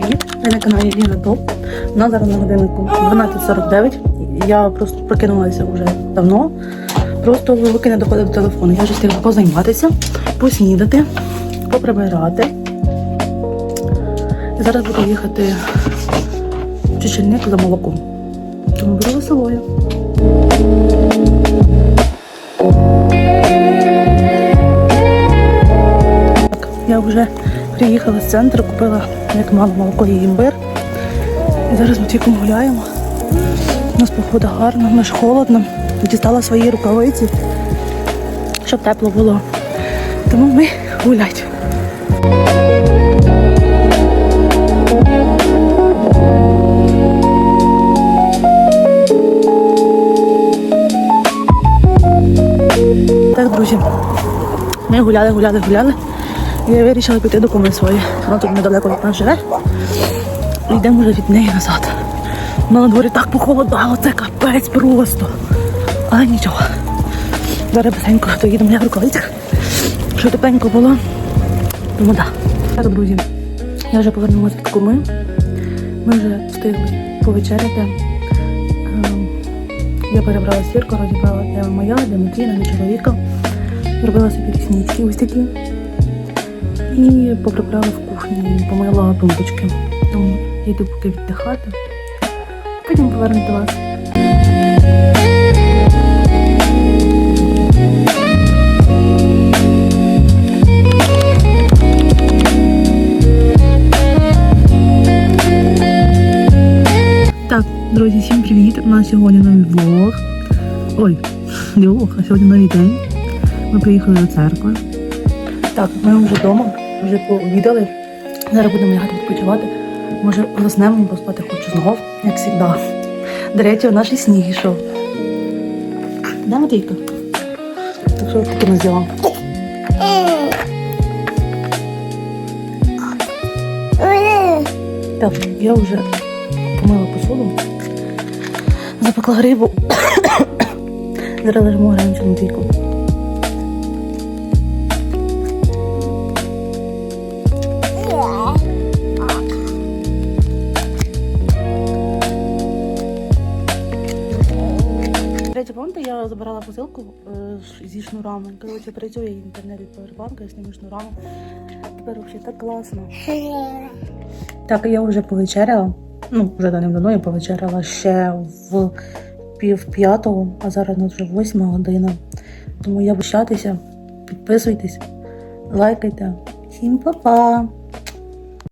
Привіт! Ви на каналі Ліна Топ. У нас зараз на годиннику 12.49. Я просто прокинулася вже давно. Просто руки не доходять до телефону. Я вже встигла позайматися, поснідати, поприбирати. І зараз буду їхати в Чечільник за молоком. Тому буду веселою. Я вже приїхала з центру, купила як мало молоко і імбир. І зараз ми тільки гуляємо. У нас погода гарна, але ж холодно. Дістала свої рукавиці, щоб тепло було. Тому ми гулять. Так, друзі, ми гуляли, гуляли, гуляли. Я вирішила піти до куми своєї. Вона тут недалеко від нас живе. Йдемо вже від неї назад. На дворі так похолодало, це капець просто. Але нічого. Зараз быстренько доїдемо я в рукавицях, щоб тепленько було. Тому так. Так, друзі, я вже повернулася від куми. Ми вже встигли повечеряти. Ем, Я перебрала сірку, розібрала де моя, де Матвіна, де чоловіка. Зробила собі ріснички ось такі. І поприбрала в кухні, помила тумбочки. Тому я йду поки віддихати. Потім поверну до вас. Так, друзі, всім привіт! У нас сьогодні новий влог. Ой, не влог, а сьогодні новий день. Ми приїхали до церкви. Так, ми вже вдома, вже пообідали. Зараз будемо лягати відпочивати. Може, заснемо, поспати хочу знов, як завжди. До речі, у наш і сніг йшов. Да, Матійка? Так що таке ми зробимо? Так, я вже помила посуду, запекла грибу. Зараз лежимо граємо на двійку. Третє, пам'ятаєте, я забирала посилку е, зі шнурами. Коротше, працює інтернет від повербанка з тими шнурами. Тепер взагалі так класно. Так, я вже повечеряла. Ну, вже давним-давно я повечеряла ще в пів п'ятого, а зараз у нас вже восьма година. Тому я прощатися, підписуйтесь, лайкайте. Всім па-па!